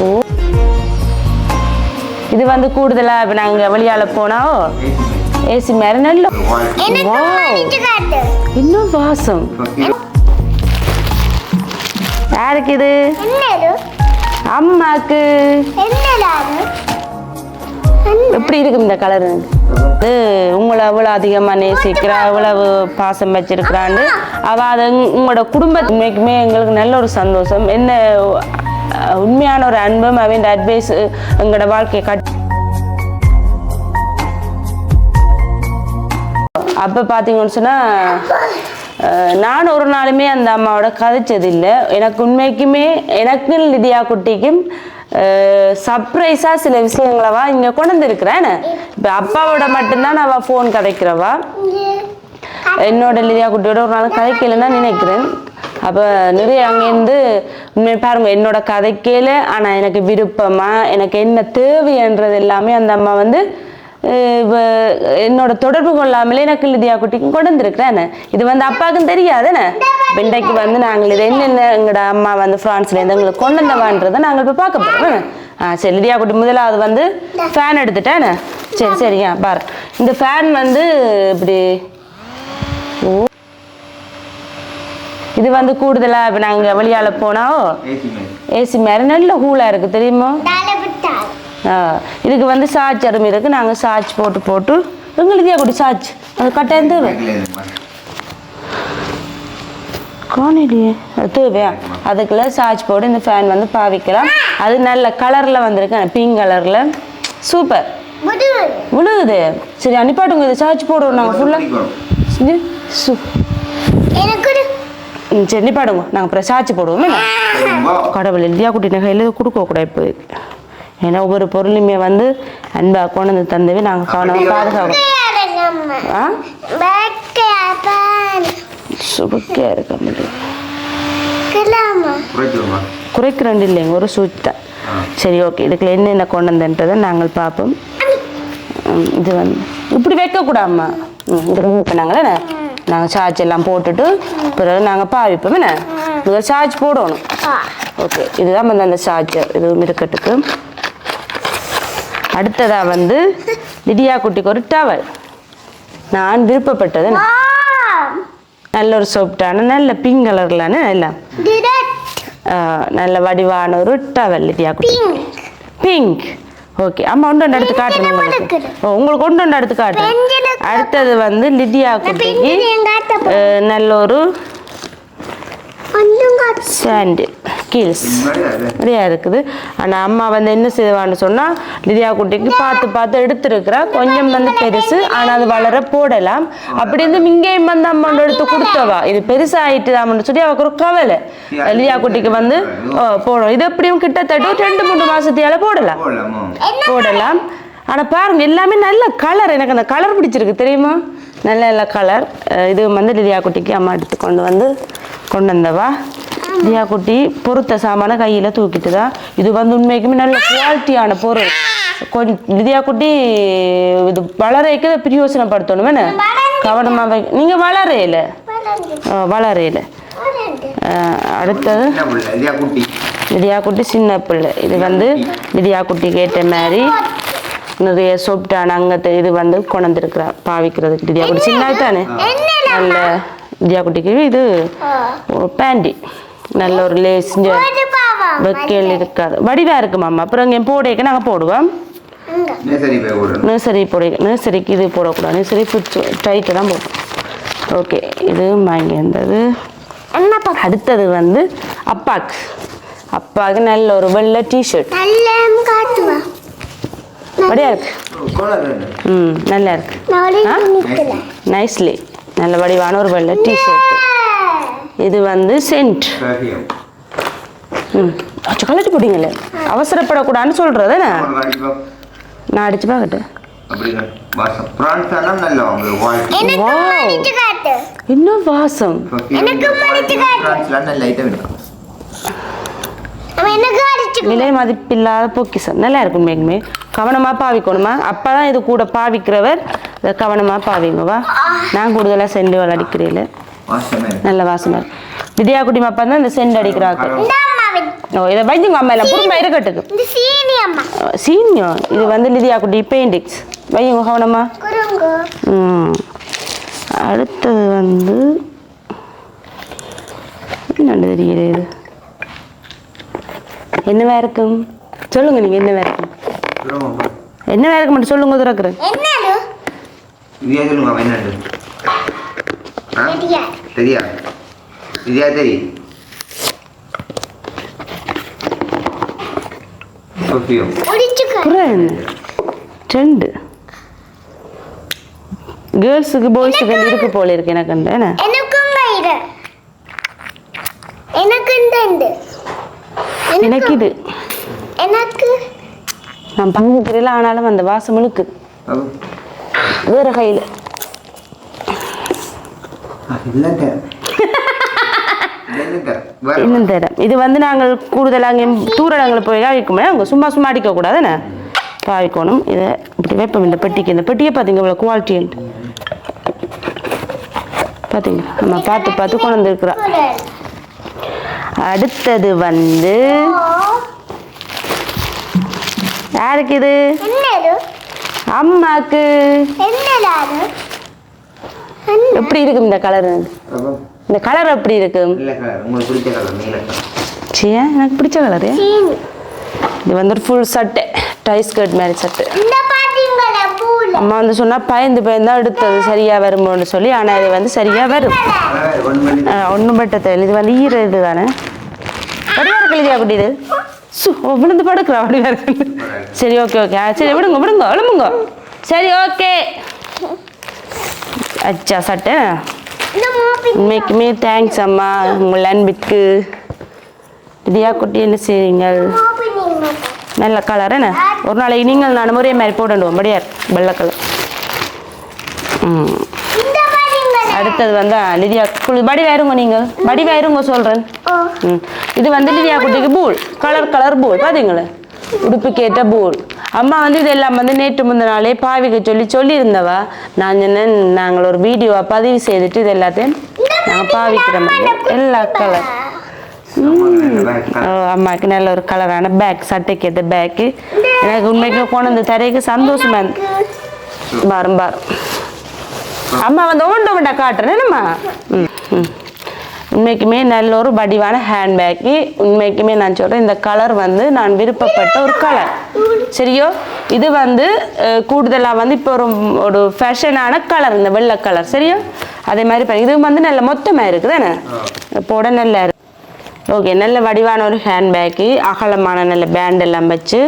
ஓ. இது வந்து கூடுதலா இப்போ நாங்கள் வெளியால் போனாவோ ஏசி மாதிரி நல்ல இன்னும் வாசம். யாருக்கு இது? அம்மாக்கு. எப்படி இருக்கு இந்த கலரு இது உங்களை அவ்வளோ அதிகமாக நேசிக்கிறா அவ்வளவு பாசம் வச்சிருக்கிறான்னு. அவள் அது உங்க- உங்களோட குடும்பத்துக்குமே எங்களுக்கு நல்ல ஒரு சந்தோஷம். என்ன உண்மையான ஒரு அன்பும் அவன் அட்வைஸ் எங்களோட வாழ்க்கையை கட் அப்போ பார்த்தீங்கன்னு சொன்னால் நான் ஒரு நாளுமே அந்த அம்மாவோட கதைச்சது இல்லை எனக்கு உண்மைக்குமே எனக்கும் லிதியா குட்டிக்கும் சர்ப்ரைஸாக சில விஷயங்களவா இங்கே கொண்டு வந்துருக்கிறேன் இப்போ அப்பாவோட மட்டும்தான் அவள் ஃபோன் கதைக்கிறவா. என்னோட லிதியா குட்டியோட ஒரு நாள் கதைக்கலைன்னு நினைக்கிறேன். அப்போ நிறைய அங்கேருந்து உண்மை பாருங்க என்னோட கதைக்கல ஆனால் எனக்கு விருப்பமா எனக்கு என்ன தேவைன்றது எல்லாமே அந்த அம்மா வந்து இப்போ என்னோட தொடர்பு கொள்ளாமலே எனக்கு லிதியா குட்டிக்கும் கொண்டு வந்திருக்கிறேன் இது வந்து அப்பாவுக்கும் தெரியாதுன்னு பெண்டைக்கு இன்றைக்கு வந்து நாங்கள் இது என்னென்ன எங்களோட அம்மா வந்து ஃப்ரான்ஸ்லேருந்து எங்களுக்கு கொண்டு வந்தவான்றதை நாங்கள் இப்போ பார்க்க போகிறோம் ஆ சரி லிதியா குட்டி முதலாவது வந்து ஃபேன் எடுத்துட்டேன் சரி சரிங்க பாரு. இந்த ஃபேன் வந்து இப்படி ஓ இது வந்து கூடுதலா இப்போ நாங்கள் வெளியால் போனாவோ ஏசி மாதிரி. நல்ல கூலாக இருக்குது தெரியுமா? ஆ, இதுக்கு வந்து சார்ஜ் அருமை இருக்குது நாங்கள் சார்ஜ் போட்டு போட்டு எங்களுக்கு குடி சார்ஜ். அது கட்டாயம் தேவை. காணலையே தேவையா? அதுக்குள்ள சார்ஜ் போட்டு இந்த ஃபேன் வந்து பாவிக்கலாம். அது நல்ல கலரில் வந்திருக்கு. பிங்க் கலரில் சூப்பர். விழுகுது சரி அனுப்பாட்டுங்க இது சார்ஜ் போடுவோம் நாங்கள் ஃபுல்லாக சு ம், சரி நிப்பாடுங்க நாங்கள் சார்ஜ் போடுவோம்? கடவுள் இந்தியா குட்டி நகையில் கொடுக்க கூடாது இப்போ. ஏன்னா ஒவ்வொரு பொருளுமே வந்து அன்பா கொண்டு வந்து தந்தவே நாங்கள் கவனமாக பாதுகாக்கணும் பேருங்க அம்மா ஆ? பேக்கை அப்பான் சுபக்கியாக இருக்க முடியும் கலாமா குறைக்கிறண்டு இல்லைங்க ஒரு சுவிட்ச் தான் சரி ஓகே. இதுக்குள்ள என்னென்ன கொண்டு வந்தன்றதை நாங்கள் பார்ப்போம். இது வந்து இப்படி வைக்கக்கூடாதும்மா. ம் இங்கே நாங்களே நாங்கள் சார்ஜ் எல்லாம் போட்டுட்டு பிறகு நாங்கள் பாவிப்போம் என்ன? முதல் சார்ஜ் போடணும். ஓகே இதுதான் வந்து அந்த சார்ஜர் இதுவும் இருக்கட்டுக்கு அடுத்ததாக வந்து லிடியா குட்டிக்கு ஒரு டவல் நான் விருப்பப்பட்டது? நல்ல ஒரு சாஃப்டான நல்ல பிங்க் கலர்லான ஆஹ், நல்ல வடிவான ஒரு டவல் லிடியா குட்டி பிங்க் ஓகே அம்மா ஒன்று ஒன்று எடுத்து காட்டுறேன் உங்களுக்கு. ஓ உங்களுக்கு ஒன்று ஒன்று எடுத்து காட்டுறேன் அடுத்தது வந்து லிடியா குட்டிக்கு நல்ல ஒரு சாண்டில் கீல்ஸ் நிறையா இருக்குது. ஆனால் அம்மா வந்து என்ன செய்வான்னு சொன்னால் லிதியா குட்டிக்கு பார்த்து பார்த்து எடுத்துருக்குறா. கொஞ்சம் வந்து பெருசு ஆனால் அது வளர போடலாம். அப்படி இருந்து இங்கேயும் வந்து அம்மாண்ட எடுத்து கொடுத்தவா? இது பெருசாகிட்டுதாமன்னு சொல்லி அவருக்கு ஒரு கவலை. லிதியா குட்டிக்கு வந்து ஓ, போடும் இது எப்படியும் கிட்டத்தட்ட ஒரு ரெண்டு மூணு மாசத்தையால போடலாம். போடலாம். ஆனால் பாருங்கள் எல்லாமே நல்ல கலர் எனக்கு அந்த கலர் பிடிச்சிருக்கு. தெரியுமா? நல்ல நல்ல கலர் இது வந்து லிதியா குட்டிக்கு அம்மா எடுத்து கொண்டு வந்து கொண்டு வந்தவா லிதியா குட்டி பொருத்த சாமான கையில் தூக்கிட்டுதா. இது வந்து உண்மைக்குமே நல்ல குவாலிட்டியான பொருள். கொஞ்சம் லிதியா குட்டி இது வளரைக்கு பிரயோசனப்படுத்தணும் என்ன? கவனமாக வை. நீங்கள் வளரையில வளரையில அடுத்தது? லிதியா குட்டி சின்ன பிள்ளை. இது வந்து லிதியா குட்டி கேட்ட மாதிரி நிறைய சொப்டான அங்கத்தை இது வந்து கொண்டிருக்கிறா பாவிக்கிறதுக்கு லிதியா குட்டி சின்ன தானே நல்ல லிதியா குட்டிக்கு இது பேண்டி. நல்ல ஒரு பாவம் வெக்கையில் இருக்காது. வடிவா இருக்கு மாமா. அப்புறம் இங்கே போடைக்கு நாங்கள் போடுவோம். நர்சரி போட நர்சரிக்கு இது போடக்கூடாது. நர்சரி பிடிச்சி டைட்டு தான் போடும் ஓகே இது வாங்கி பாப்பா அடுத்தது வந்து அப்பாக்கு. அப்பாவுக்கு நல்ல ஒரு வெள்ளை டிஷர்ட் அப்படியா இருக்கு. ம் நல்லா இருக்கு. நைஸ்லி நல்ல வடிவான ஒரு வெள்ளை டிஷர்ட் இது வந்து சென்ட். ம். அச்சு கலட்டி போட்டீங்களே அவசரப்படக்கூடாதுன்னு சொல்கிறது என்ன? நான் அடிச்சு பார்க்கட்டேன் இன்னும் வாசம். விலை மதிப்பில்லாத பொக்கிசம். நல்லா இருக்கும் மேகுமே. கவனமாக பாவிக்கணுமா? அப்போ தான் இது கூட பாவிக்கிறவர் கவனமாக பாவிங்கவா நான் கூடுதலாக செண்டு அடிக்கிறேன் நல்ல வாசனை. வித்யா குட்டி மாப்பா தான் இந்த செண்டு அடிக்கிறாங்க. ஓ இதை வைஞ்சுங்க அம்மா இல்லை குடும்பம் இருக்கட்டுக்கு. இந்த சீனி அம்மா. சீனியோ? இது வந்து லிதியா குட்டி பெயிண்டிக்ஸ் வையுங்க கவனமா. ம். அடுத்தது வந்து என்னண்டு தெரியுது இது? என்னவா இருக்கும்? சொல்லுங்க நீங்க என்னவா இருக்கும்? என்னவா இருக்க மட்டும் சொல்லுங்க திறக்கிறேன் இதையா சொல்லுங்க என்னண்டு சரியா இதையா சரி ரெண்டு கேர்ள்ஸுக்கு பாய்ஸுக்கு இருக்கு போல இருக்கு. எனக்கு என்ன? இது. எனக்கு. நான் பங்கு தெரியல ஆனாலும் அந்த வாசம் இழுக்கு. வேற கையில் இன்னும் தரேன் இது வந்து நாங்கள் கூடுதலாக அங்கே தூரடங்களை போய் வைக்கணும் அங்கே சும்மா சும்மா அடிக்கக்கூடாதுண்ணே பாவிக்கணும் இதை இப்படி வைப்போம். இந்த பெட்டிக்கு இந்த பெட்டியை பார்த்தீங்க இவ்வளோ குவாலிட்டி பார்த்தீங்க நம்ம பார்த்து பார்த்து கொண்டு அடுத்தது வந்து யாருக்கு இது? என்னது அம்மாக்கு. எப்படி இருக்கும் இந்த கலர் இந்த கலர் எப்படி இருக்கும்? இல்லை கலர் உங்களுக்கு பிடிச்ச கலர் நீல கலர் சியா எனக்கு பிடிச்ச கலரு இது வந்து ஒரு ஃபுல் சட்டை டை ஸ்கர்ட் மாதிரி சட்டை அம்மா வந்து சொன்னா பயந்து பயந்து தான் எடுத்தது சரியா வருமோன்னு சொல்லி ஆனா இது வந்து சரியா வரும். ஒன்றும் பட்ட தெரியல இது வந்து ஈர இது தானே அப்படி இது சு ஓ, விழுந்து படுக்கிறா வடிவா இருக்கு சரி ஓகே ஓகே சரி விடுங்க விடுங்க எழும்புங்க. சரி ஓகே அச்சா சட்டை. உண்மைக்குமே தேங்க்ஸ் அம்மா. உங்கள் அன்பிற்கு. இதையா குட்டி என்ன நீங்க நல்ல கலர் என்ன? ஒரு நாளைக்கு நீங்கள் நான் ஒரே மாதிரி போடணும் முடியாது வெள்ளை கலர் ம். அடுத்தது வந்து லிதியா குளி படி வேறுங்க நீங்கள் படி வேறுங்க சொல்கிறேன் ம். இது வந்து லிதியா குட்டிக்கு பூல் கலர் கலர் பூல் பார்த்தீங்களே உடுப்புக்கு ஏற்ற பூல் அம்மா வந்து இதெல்லாம் வந்து நேற்று முந்தின நாளே பாவிக்க சொல்லி சொல்லியிருந்தவா. நான் சொன்னேன் நாங்கள் ஒரு வீடியோவை பதிவு செய்துட்டு இது எல்லாத்தையும் நாங்கள் பாவிக்கிற மாதிரி. எல்லா கலர் அம்மாவுக்கு நல்ல ஒரு கலரான பேக் சட்டைக்கு ஏற்ற பேக்கு எனக்கு உண்மைக்கு கொண்டு வந்து தரைக்கு சந்தோஷமா இருந்து பாரும் பாரும். அம்மா வந்து ஒவ்வொன்று ஒவ்வொன்றா காட்டுறேன் என்னம்மா? ம் உண்மைக்குமே நல்ல ஒரு வடிவான ஹேண்ட்பேக்கு உண்மைக்குமே நான் சொல்கிறேன் இந்த கலர் வந்து நான் விருப்பப்பட்ட ஒரு கலர் சரியோ? இது வந்து கூடுதலாக வந்து இப்போ ஒரு ஒரு ஃபேஷனான கலர் இந்த வெள்ளை கலர் சரியோ? அதே மாதிரி இது வந்து நல்ல மொத்தமாக இருக்குது தானே போட நல்லா இருக்கு. ஓகே நல்ல வடிவான ஒரு ஹேண்ட்பேக்கு அகலமான நல்ல பேண்ட் எல்லாம் வச்சு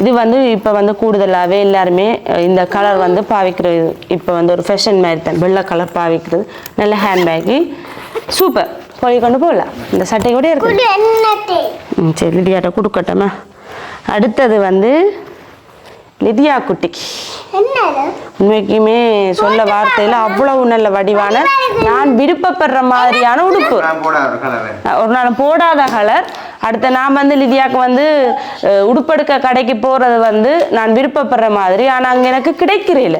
இது வந்து இப்போ வந்து கூடுதலாகவே எல்லாருமே இந்த கலர் வந்து பாவிக்கிறது. இப்போ வந்து ஒரு ஃபேஷன் மாதிரி தான் வெள்ளை கலர் பாவிக்கிறது. நல்ல ஹேண்ட்பேக்கு சூப்பர் போய் கொண்டு போகலாம் இந்த சட்டை கூட என்னத்தே ம் சரி லிதியாட்ட கொடுக்கட்டோமா? அடுத்தது வந்து லிதியா குட்டிக்கு என்னது? உண்மைக்குமே சொல்ல வார்த்தையில் அவ்வளவு நல்ல வடிவான நான் விருப்பப்படுற மாதிரியான உடுப்பு. ஒரு நாள் போடாத கலர் அடுத்த நான் வந்து லிதியாக்கு வந்து உடுப்பெடுக்க கடைக்கு போகிறது வந்து நான் விருப்பப்படுற மாதிரி ஆனால் அங்கே எனக்கு கிடைக்கிறேல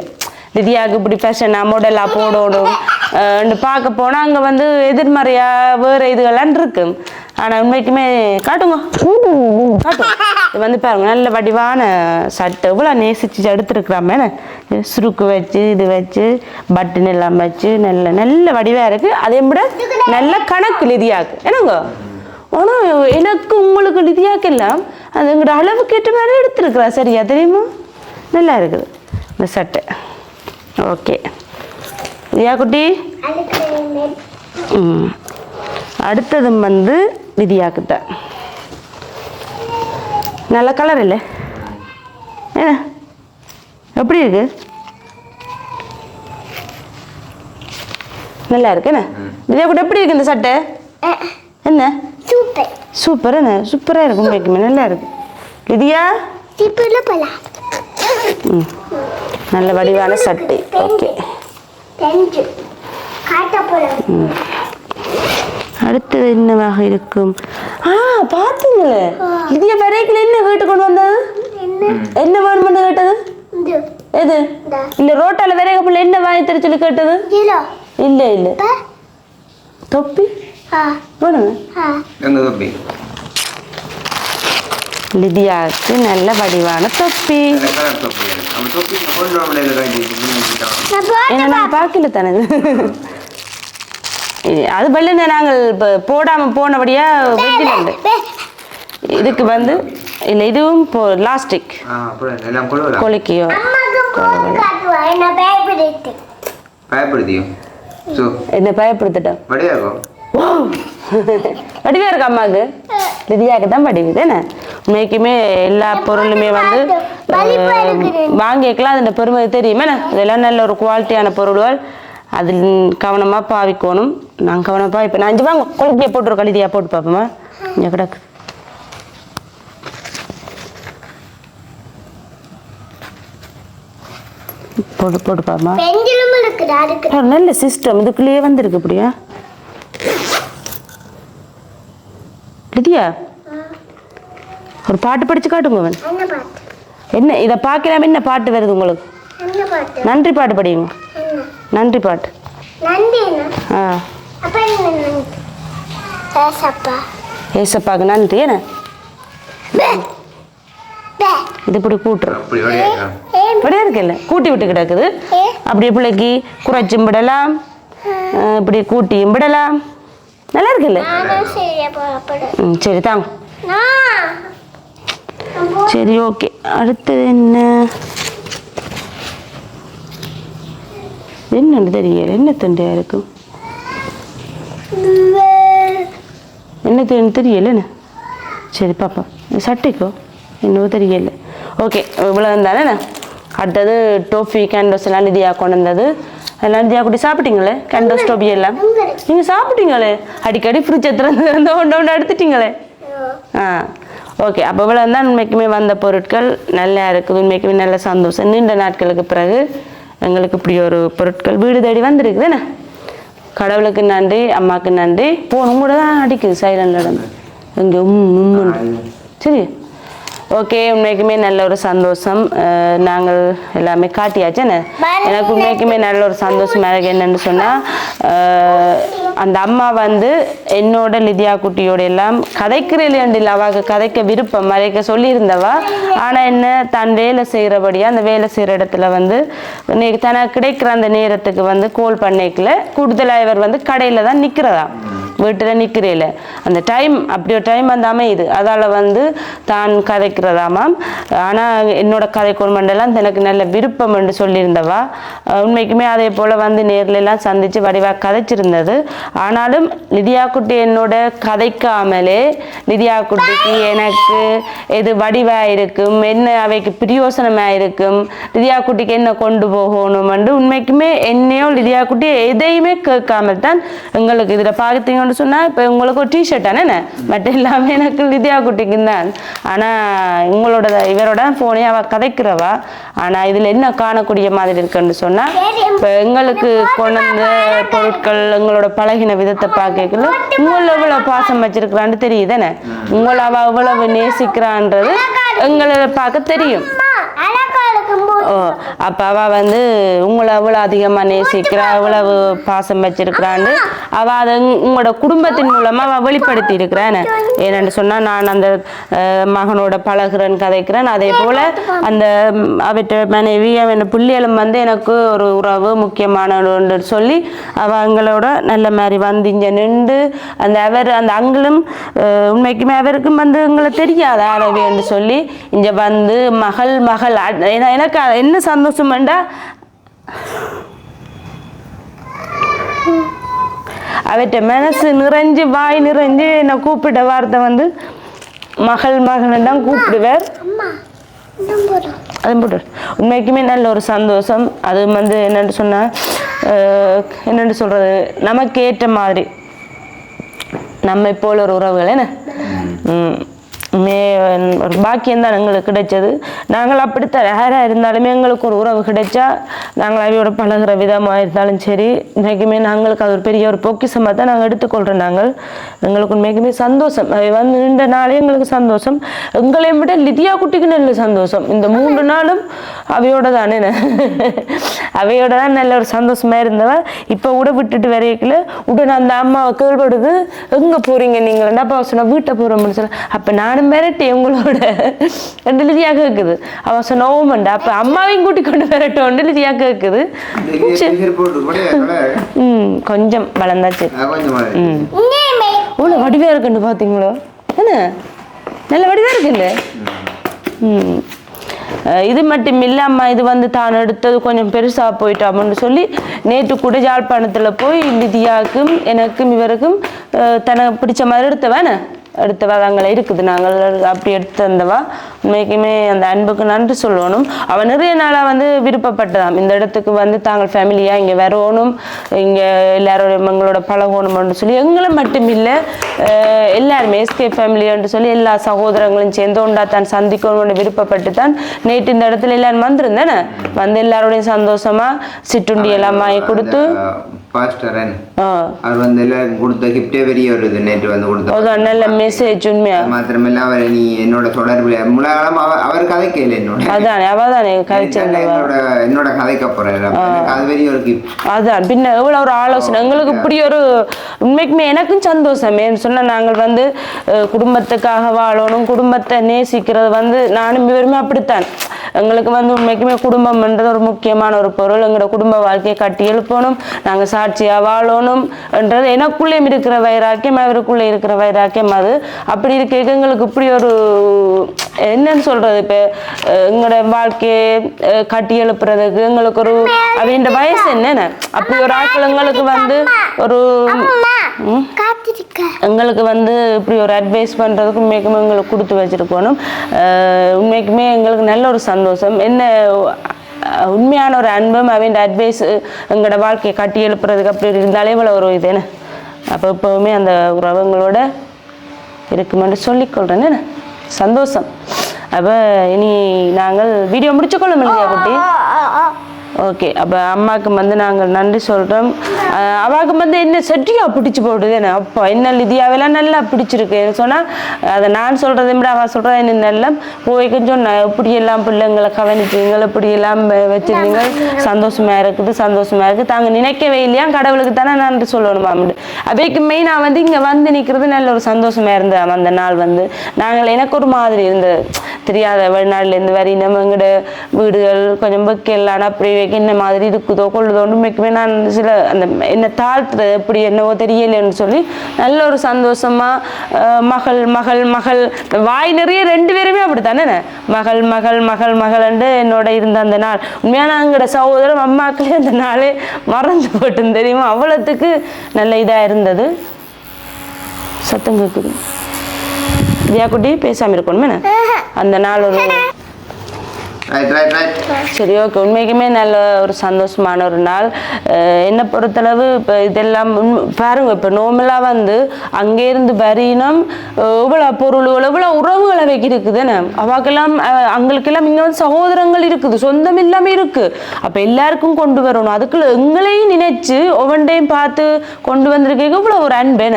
லிதியாவுக்கு இப்படி ஃபேஷனாக மாடலாக போடணும். அஹ், பார்க்க போனால் அங்கே வந்து எதிர்மறையாக வேறு இதுகள்லாம் இருக்கு. ஆனால் உண்மைக்குமே காட்டுங்க. காட்டும் இது வந்து பாருங்க நல்ல வடிவான சட்டை. இவ்வளோ நேசிச்சு எடுத்துருக்குறாம சுருக்கு வச்சு இது வச்சு பட்டன் எல்லாம் வச்சு நல்ல நல்ல வடிவாக இருக்குது அதே விட நல்ல கணக்கு லிதியாக்கு. என்னங்க? ஆனால் எனக்கு உங்களுக்கு லிதியாக்கு எல்லாம் அது எங்களோட அளவுக்கு ஏற்ற மாதிரி எடுத்துருக்குறா. சரியா தெரியுமா? நல்லா இருக்குது இந்த சட்டை. ஓகே. லிதியா குட்டி? ம். அடுத்தது வந்து விதியாக்கிட்ட நல்ல கலர் இல்லை. என்ன எப்படி இருக்கு? நல்லா இருக்கு என்ன? விதியா கூட எப்படி இருக்கு இந்த சட்டை? என்ன? சூப்பர். சூப்பர் என்ன? சூப்பராக இருக்கும் வைக்குமே நல்லா இருக்கு. விதியா? ம். நல்ல வடிவான சட்டை. ஓகே. போலாம் அடுத்தது என்னவாக இருக்கும்? ஆ பார்த்தீங்களே விதியா வரைக்கும் என்ன கேட்டு கொண்டு வந்தது? என்ன என்ன வேணுமென்னு கேட்டது எது? இந்த. இல்ல ரோட்டால புள்ள என்ன வாங்கி தர சொல்லி கேட்டது இல்ல இல்ல. தொப்பி? ஆ. வேணுங்க லிதியாவுக்கு நல்ல வடிவான தொப்பி. நான் பார்க்கல தானே. அது பல்லுன்னு நாங்கள் இப்போ போடாமல் போனபடியா வெஜிலண்டு பே- இதுக்கு வந்து இல்லை இதுவும் போ லாஸ்டிக். கொலுக்கியோ என்ன என்ன பயப்படுத்திட்டோம் வடியாகும் வடிவா இருக்கு அம்மாவுக்கு? லிதியாவுக்கு தான் வடிவு தானே? உண்மைக்குமே எல்லா பொருளுமே வந்து வலிப்பா இருக்குது. வாங்கிக்கலாம் அதோட பெருமை தெரியுமே இதெல்லாம் நல்ல ஒரு குவாலிட்டியான பொருள்கள். அதில் கவனமாக பாவிக்கணும். நான் கவனமாக இப்போ நான் அஞ்சு வாங்க கொழுக்கியை போட்டுருக்கோம் லிதியா போட்டு பார்ப்போமா இங்கே கிடக்கு. போட்டு போட்டு ஒரு நல்ல சிஸ்டம் இதுக்குள்ளேயே வந்திருக்கு இப்படியா? லிதியா ஒரு பாட்டு படிச்சு காட்டுங்க அவன். என்ன இதை பார்க்கலாம் என்ன பாட்டு வருது உங்களுக்கு? நன்றி பாட்டு படிங்க என்ன நன்றி பாட்டு ஆ. ஏசப்பாக்கு நன்றி என்ன? இது இப்படி ஏ இப்படியே இருக்குல்ல கூட்டி விட்டு கிடக்குது. அப்படி பிள்ளைக்கு குறைச்சும் விடலாம் இப்படி கூட்டியும் விடலாம் நல்லா இருக்குல்ல ம் சரி தாங்க. நான் சரி ஓகே. அடுத்தது என்ன? என்னன்னு தெரியல. என்ன தண்டையா இருக்கும்? என்ன தெரியும் தெரியல சரி பாப்பா சட்டைக்கோ? என்னவோ தெரியல. ஓகே இவ்வளோ இருந்தானே அடுத்தது டோஃபி கேண்டோஸ் எல்லாம் நிதியாக கொண்டு வந்தது. எல்லாம் நிதியாக குட்டி சாப்பிட்டீங்களே? கேண்டோஸ் டோபி எல்லாம்? நீங்கள் சாப்பிட்டீங்களே? அடிக்கடி ஃப்ரிட்ஜை திறந்து திறந்து ஒன்று ஒன்று எடுத்துட்டீங்களே? ஆ ஓகே அப்போ இவ்வளோ தான் உண்மைக்குமே வந்த பொருட்கள். நல்லா இருக்குது. உண்மைக்குமே நல்ல சந்தோஷம். நீண்ட நாட்களுக்கு பிறகு எங்களுக்கு இப்படி ஒரு பொருட்கள் வீடு தேடி வந்திருக்குது என்ன? கடவுளுக்கு நன்றி அம்மாவுக்கு நன்றி. போனும் கூட தான் அடிக்குது சைலண்ட் நடந்து இங்கே உம் உம்முன்னு சரி ஓகே உண்மைக்குமே நல்ல ஒரு சந்தோஷம். நாங்கள் எல்லாமே காட்டியாச்சு. என்ன? எனக்கு உண்மைக்குமே நல்ல ஒரு சந்தோஷம். எனக்கு என்னன்னு சொன்னால் அந்த அம்மா வந்து என்னோட லிதியா குட்டியோட எல்லாம் கதைக்கிறேன் அவாவுக்கு கதைக்க விருப்பம். மறைக்க சொல்லியிருந்தவா. ஆனால் என்ன தான் வேலை செய்கிறபடியாக அந்த வேலை செய்கிற இடத்துல வந்து இன்னைக்கு தனக்கு கிடைக்கிற அந்த நேரத்துக்கு வந்து கோல் பண்ணிக்கல. கூடுதலாக இவர் வந்து கடையில் தான் நிற்கிறதா வீட்டில் நிற்கிறேல அந்த டைம் அப்படி ஒரு டைம் வந்து அமையுது. அதால் வந்து தான் கதைக்கிறதாமாம் ஆனால் என்னோட கதை கொள்மண்டெல்லாம் எனக்கு நல்ல விருப்பம் என்று சொல்லியிருந்தவா. உண்மைக்குமே அதே போல் வந்து நேர்லெல்லாம் சந்தித்து வடிவாக கதைச்சிருந்தது. ஆனாலும் லிதியா குட்டி என்னோட கதைக்காமலே லிதியா குட்டிக்கு எனக்கு எது வடிவாக இருக்கும் என்ன அவைக்கு பிரயோசனமாக இருக்கும் லிதியா குட்டிக்கு என்ன கொண்டு போகணும் என்று உண்மைக்குமே என்னையோ லிதியா குட்டி எதையுமே கேட்காமல் தான் எங்களுக்கு இதில் பார்த்தீங்கன்னா சொன்னால் இப்போ உங்களுக்கு ஒரு டிஷர்ட் தானே மற்ற எல்லாமே எனக்கு லிதியா குட்டிக்கு தான் ஆனால் உங்களோட இவரோட ஃபோனே அவள் கதைக்கிறவா? ஆனால் இதில் என்ன காணக்கூடிய மாதிரி இருக்குன்னு சொன்னால் இப்போ எங்களுக்கு கொண்டு வந்த பொருட்கள் எங்களோட பழகின விதத்தை பார்க்கல உங்களை எவ்வளோ பாசம் வச்சிருக்கிறான்னு தெரியுதானே உங்களை அவள் எவ்வளவு நேசிக்கிறான்றது எங்களை பார்க்க தெரியும். ஓ அப்போ அவள் வந்து உங்களை அவ்வளோ அதிகமாக நேசிக்கிறா அவ்வளவு பாசம் வச்சிருக்கிறான்னு அவள் அதை உங்க- உங்களோட குடும்பத்தின் மூலமாக அவள் வெளிப்படுத்தி இருக்கிறான்னு ஏன்னு சொன்னால் நான் அந்த மகனோட பழகுறேன் கதைக்கிறேன். அதே போல் அந்த அவற்ற மனைவி அவன் பிள்ளைகளும் வந்து எனக்கு ஒரு உறவு முக்கியமானன்னு சொல்லி அவள் எங்களோட நல்ல மாதிரி வந்து இங்கே நின்று அந்த அவர் அந்த அங்கிளும் உண்மைக்குமே அவருக்கும் வந்து எங்களை தெரியாத ஆரவின்னு சொல்லி இங்கே வந்து மகள் மகள் என- எனக்கு என்ன சந்தோஷம்ண்டா அவற்ற மனசு நிறைஞ்சு வாய் நிறைஞ்சு என்னை கூப்பிட்ட வார்த்தை வந்து மகள் மகனை தான் கூப்பிடுவார். அது போட்டு. உண்மைக்குமே நல்ல ஒரு சந்தோஷம். அது வந்து என்னென்னு சொன்னால் என்னென்னு சொல்கிறது நமக்கு ஏற்ற மாதிரி. நம்மை போல ஒரு உறவுகள் என்ன? ஒரு பாக்கியம் தான் எங்களுக்கு கிடைச்சது. நாங்கள் அப்படித்தான் யாராக இருந்தாலுமே எங்களுக்கு ஒரு உறவு கிடைச்சா நாங்கள் அவையோட பழகுற விதமாக இருந்தாலும் சரி இன்றைக்குமே நாங்களுக்கு அது ஒரு பெரிய ஒரு பொக்கிசமாக தான் நாங்கள் எடுத்துக்கொள்கிறோம் நாங்கள். எங்களுக்கு உண்மைக்குமே சந்தோஷம். அவை வந்து இந்த நாளே எங்களுக்கு சந்தோஷம். எங்களை விட லிதியா குட்டிக்கு நல்ல சந்தோஷம். இந்த மூன்று நாளும் அவையோட தானே அவையோட தான் நல்ல ஒரு சந்தோஷமா இருந்தவன் இப்போ கூட விட்டுட்டு வரைக்கல உடனே அந்த அம்மாவை கேள்விடுது எங்கே போறீங்க நீங்கள் அப்பா சொன்னால் வீட்டை போகிறோம்னு சொல்ல. அப்போ நானும் வேற மிரட்டி உங்களோட ரெண்டு லிதியா கேட்குது அவன் சொன்ன ஓமண்டா அப்போ அம்மாவையும் கூட்டி கொண்டு வரட்டும். லிதியா கேட்குது ம் கொஞ்சம் வளர்ந்தாச்சு. ம். இவ்வளோ வடிவாக இருக்குன்னு பார்த்தீங்களோ என்ன? நல்ல வடிவாக இருக்குல்ல? ம். இது மட்டும் இல்லாமல் இது வந்து தான் எடுத்தது கொஞ்சம் பெருசாக போயிட்டோம்னு சொல்லி நேற்று கூட யாழ்ப்பாணத்தில் போய் லிதியாவுக்கும் எனக்கும் இவருக்கும் தனக்கு பிடிச்ச மாதிரி எடுத்தவானே. எடுத்தவா அங்கே இருக்குது. நாங்கள் அப்படி எடுத்து தந்தவா? உண்மைக்குமே அந்த அன்புக்கு நன்றி சொல்லணும். அவன் நிறைய நாளாக வந்து விருப்பப்பட்டதாம். இந்த இடத்துக்கு வந்து தாங்கள் ஃபேமிலியாக இங்கே வரணும். இங்கே எல்லாரும் எங்களோட பழகணும்னு சொல்லி எங்களை மட்டும் இல்லை எல்லாருமே எஸ்கே ஃபேமிலின்னு சொல்லி எல்லா சகோதரங்களும் சேர்ந்து உண்டா தான் சந்திக்கணும்னு விருப்பப்பட்டு தான் நேற்று இந்த இடத்துல எல்லாரும் வந்திருந்தேனே? வந்து எல்லாரோடையும் சந்தோஷமாக சிற்றுண்டி எல்லாம் வாங்கி கொடுத்து பாஸ்டரன் அவர் வந்து எல்லாருக்கும் கொடுத்த கிஃப்டே பெரிய ஒரு இது நேற்று வந்து கொடுத்த நல்ல மெசேஜ் உண்மையா? மாத்திரமில்ல அவர் நீ என்னோட முலாகாலம் அவர் அவர் கதை கேளு என்னோட. அதானே என்னோட என்னோட கதைக்கு போறாரு அது பெரிய ஒரு கிஃப்ட் அதான் பின்ன எவ்வளோ ஒரு ஆலோசனை. எங்களுக்கு இப்படி ஒரு உண்மைக்குமே எனக்கும் சந்தோஷம். ஏன்னு சொன்னால் நாங்கள் வந்து குடும்பத்துக்காக வாழணும் குடும்பத்தை நேசிக்கிறது வந்து நானும் இவருமே அப்படித்தான். எங்களுக்கு வந்து உண்மைக்குமே குடும்பம்ன்றது ஒரு முக்கியமான ஒரு பொருள். எங்களோட குடும்ப வாழ்க்கையை கட்டி எழுப்பணும். நாங்கள் சாட்சியாக வாழணும் என்றது எனக்குள்ளேயும் இருக்கிற வைராக்கியம் அவருக்குள்ளே இருக்கிற வைராக்கியம் அது. அப்படி இருக்க எங்களுக்கு இப்படி ஒரு என்னன்னு சொல்றது இப்போ எங்களோட வாழ்க்கையை கட்டி எழுப்புறதுக்கு எங்களுக்கு ஒரு அப்படின்ற வயசு என்னென்ன? அப்படி ஒரு ஆட்கள் எங்களுக்கு வந்து ஒரு எங்களுக்கு வந்து இப்படி ஒரு அட்வைஸ் பண்ணுறதுக்கு உண்மைக்குமே எங்களுக்கு கொடுத்து வச்சுருக்கணும். உண்மைக்குமே எங்களுக்கு நல்ல ஒரு சந்தோஷம். என்ன உண்மையான ஒரு அன்பும் அவன் அட்வைஸ் எங்களோட வாழ்க்கையை கட்டி எழுப்புறதுக்கு அப்படி இருந்தாலே இவ்வளோ ஒரு இது என்ன? அப்போ எப்போவுமே அந்த உறவுங்களோட இருக்குமென்று சொல்லிக்கொள்கிறேன் என்ன? சந்தோஷம். அப்போ இனி நாங்கள் வீடியோ முடிச்சுக்கொள்ளும் இல்லையா குட்டி? ஓகே அப்போ அம்மாவுக்கு வந்து நாங்கள் நன்றி சொல்கிறோம் அவாவுக்கு வந்து என்ன செட்டியா பிடிச்சி போடுது என்ன? அப்போ என்ன லிதியாவெல்லாம் நல்லா பிடிச்சிருக்கு. சொன்னால் அதை நான் சொல்கிறதை விட அவள் சொல்கிறத என்ன நல்லா போய் கொஞ்சம் நான் இப்படி எல்லாம் பிள்ளைங்களை கவனிக்கிறீங்க இப்படி எல்லாம் சந்தோஷமாக இருக்குது சந்தோஷமாக இருக்குது தாங்க நினைக்கவே இல்லையா? கடவுளுக்கு தானே நன்றி சொல்லணும் அப்படி அவைக்கு மெயினாக வந்து இங்கே வந்து நிற்கிறது நல்ல ஒரு சந்தோஷமாக இருந்தது அந்த நாள் வந்து. நாங்கள் எனக்கு ஒரு மாதிரி இருந்தது. தெரியாத வெளிநாட்டிலேருந்து வரி நம்ம எங்களோட வீடுகள் கொஞ்சம் புக்கெல்லாம் அப்படி எனக்கு என்ன மாதிரி இருக்குதோ கொள்ளுதோ உண்மைக்குமே நான் சில அந்த என்ன தாழ்த்துறது எப்படி என்னவோ தெரியலைன்னு சொல்லி நல்ல ஒரு சந்தோஷமா மகள் மகள் மகள். வாய் நிறைய ரெண்டு பேருமே அப்படித்தானே? மகள் மகள் மகள் மகள்ண்டு என்னோட இருந்த அந்த நாள். உண்மையான எங்களோட சகோதரம் அம்மாக்களே அந்த நாளே மறந்து போட்டுன்னு தெரியுமா? அவ்வளோத்துக்கு நல்ல இதாக இருந்தது. சத்தம் கேட்குது. தியா குட்டி பேசாமல் இருக்கணுமே அந்த நாள் ஒரு சரி ஓகே உண்மைக்குமே நல்ல ஒரு சந்தோஷமான ஒரு நாள். என்னை பொறுத்தளவு இப்போ இதெல்லாம் பாருங்க இப்போ நோமலாக வந்து அங்கேருந்து வரினம் இவ்வளோ பொருள்கள் இவ்வளோ உறவுகளை அவைக்கு தானே? அவாக்கெல்லாம் அவங்களுக்கெல்லாம் அங்களுக்கெல்லாம் இங்கே வந்து சகோதரங்கள் இருக்குது சொந்தம் இல்லாமல் இருக்குது அப்போ எல்லாருக்கும் கொண்டு வரணும். அதுக்குள்ள எங்களையும் நினைச்சு ஒவ்வொன்றையும் பார்த்து கொண்டு வந்திருக்கீங்க இவ்வளோ ஒரு அன்பேன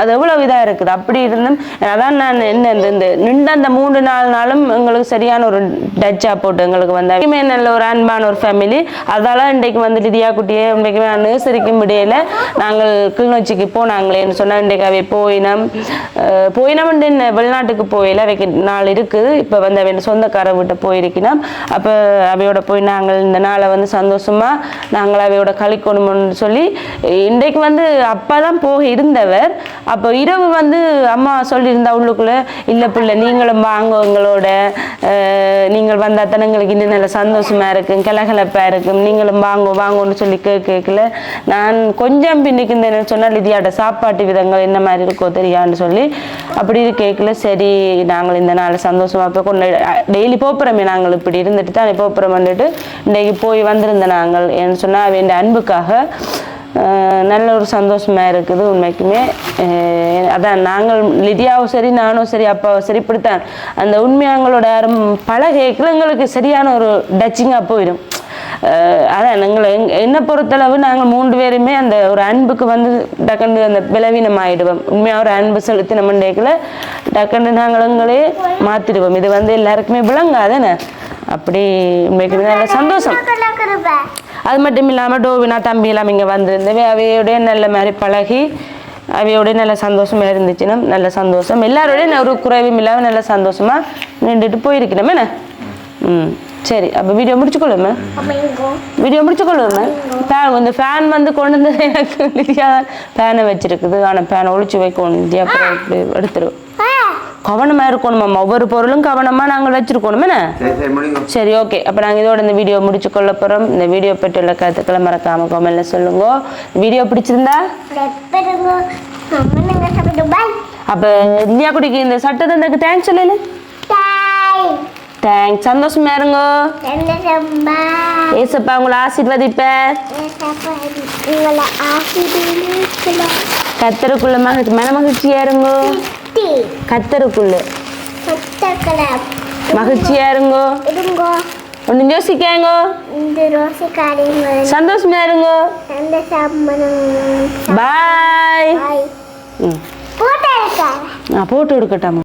அது எவ்வளோ இதாக இருக்குது? அப்படி இருந்தும் அதான் நான் என்ன இந்த இந்த அந்த மூன்று நாலு நாளும் எங்களுக்கு சரியான ஒரு டச்சாக போட்டு எங்களுக்கு வந்த. நல்ல ஒரு அன்பான ஒரு ஃபேமிலி அதால் இன்றைக்கு வந்து லிதியா குட்டியே இன்றைக்கு நான் நேசரிக்க முடியல நாங்கள் கிளிநொச்சிக்கு போனாங்களேன்னு சொன்னால் இன்றைக்கு அவை போயினம். அஹ் போயினம் என்ன? வெளிநாட்டுக்கு போயில அவைக்கு நாள் இருக்குது. இப்போ வந்து அவன் சொந்தக்கார வீட்டை போயிருக்கினோம் அப்போ அவையோட போய் நாங்கள் இந்த நாளை வந்து சந்தோஷமாக நாங்கள் அவையோட கழிக்கணும்னு சொல்லி இன்றைக்கு வந்து அப்பா தான் போக இருந்தவர். அப்போ இரவு வந்து அம்மா சொல்லியிருந்தா உள்ளுக்குள்ளே இல்லை பிள்ளை நீங்களும் வாங்க உங்களோட. நீங்கள் வந்தால் தானே எங்களுக்கு இன்னும் நல்ல சந்தோஷமாக இருக்கும் கிளகலப்பாக இருக்கும். நீங்களும் வாங்க வாங்கன்னு சொல்லி கேட்க கேட்கல. நான் கொஞ்சம் பின்னுக்கு இந்த சொன்னால் லிதியாட்ட சாப்பாட்டு விதங்கள் என்ன மாதிரி இருக்கோ தெரியான்னு சொல்லி அப்படி கேட்கல. சரி நாங்கள் இந்த நாள் சந்தோஷமா போய் கொண்டு டெய்லி போப்புறமே நாங்கள் இப்படி இருந்துட்டு தான் போப்புறம் வந்துட்டு இன்றைக்கு போய் வந்திருந்த நாங்கள் ஏன்னு சொன்னால் அவன் அன்புக்காக நல்ல ஒரு சந்தோஷமாக இருக்குது உண்மைக்குமே. அதான் நாங்கள் லிதியாவும் சரி நானும் சரி அப்பாவும் சரி இப்படித்தான். அந்த உண்மையாங்களோட அரும் பழகைக்குள்ள எங்களுக்கு சரியான ஒரு டச்சிங்காக போயிடும். அதான் எங்களை எங் என்னை பொறுத்தளவு நாங்கள் மூன்று பேருமே அந்த ஒரு அன்புக்கு வந்து டக்குன்னு அந்த விளவீனம் ஆயிடுவோம் உண்மையாக ஒரு அன்பு செலுத்தி நம்ம டேக்கில் டக்குன்னு நாங்கள் எங்களே மாற்றிடுவோம் இது வந்து எல்லாருக்குமே விளங்காதானே அப்படி உண்மைக்கு நல்ல சந்தோஷம். அது மட்டும் இல்லாமல் டோவினா தம்பி எல்லாம் இங்கே வந்திருந்தவே அவையோடய நல்ல மாதிரி பழகி அவையோடய நல்ல சந்தோஷமாக இருந்துச்சுன்னா நல்ல சந்தோஷம். எல்லாரோடையும் ஒரு குறைவும் இல்லாமல் நல்ல சந்தோஷமாக நின்றுட்டு போயிருக்கணும் என்ன? ம். சரி அப்போ வீடியோ முடிச்சுக்கொள்ளுமே? வீடியோ முடிச்சுக்கொள்ளுமே? ஃபேன் இந்த ஃபேன் வந்து கொண்டு வந்து எனக்கு லிதியா ஃபேனை வச்சிருக்குது. ஆனால் ஃபேனை ஒழிச்சு வைக்கணும். லிதியா அப்புறம் இப்படி எடுத்துருவோம் கவனமாக இருக்கணுமாம்மா. ஒவ்வொரு பொருளும் கவனமாக நாங்கள் வச்சிருக்கணும். சரி சரி முடிங்க சரி ஓகே அப்போ நாங்கள் இதோட இந்த வீடியோ முடிச்சு கொள்ள போகிறோம் இந்த வீடியோ பற்றியுள்ள கருத்துக்களை மறக்காம கமெண்ட்ல சொல்லுங்க. வீடியோ பிடிச்சிருந்தா? அப்போ இந்தியா குடிக்கு இந்த சட்டத்தை தேங்க்ஸ் சொல்லல தேங்க்ஸ் சந்தோஷமா இருங்க ஏசப்பா உங்களை ஆசீர்வதிப்பேன் கத்தருக்குள்ள மகிழ்ச்சி மன மகிழ்ச்சியா இருங்க கத்தருக்குள்ள. மகிழ்ச்சியா இருங்க. ஒன்றும் யோசிக்காங்க. சந்தோஷமா இருங்க பாய் போட்டு எடுக்கட்டாமா?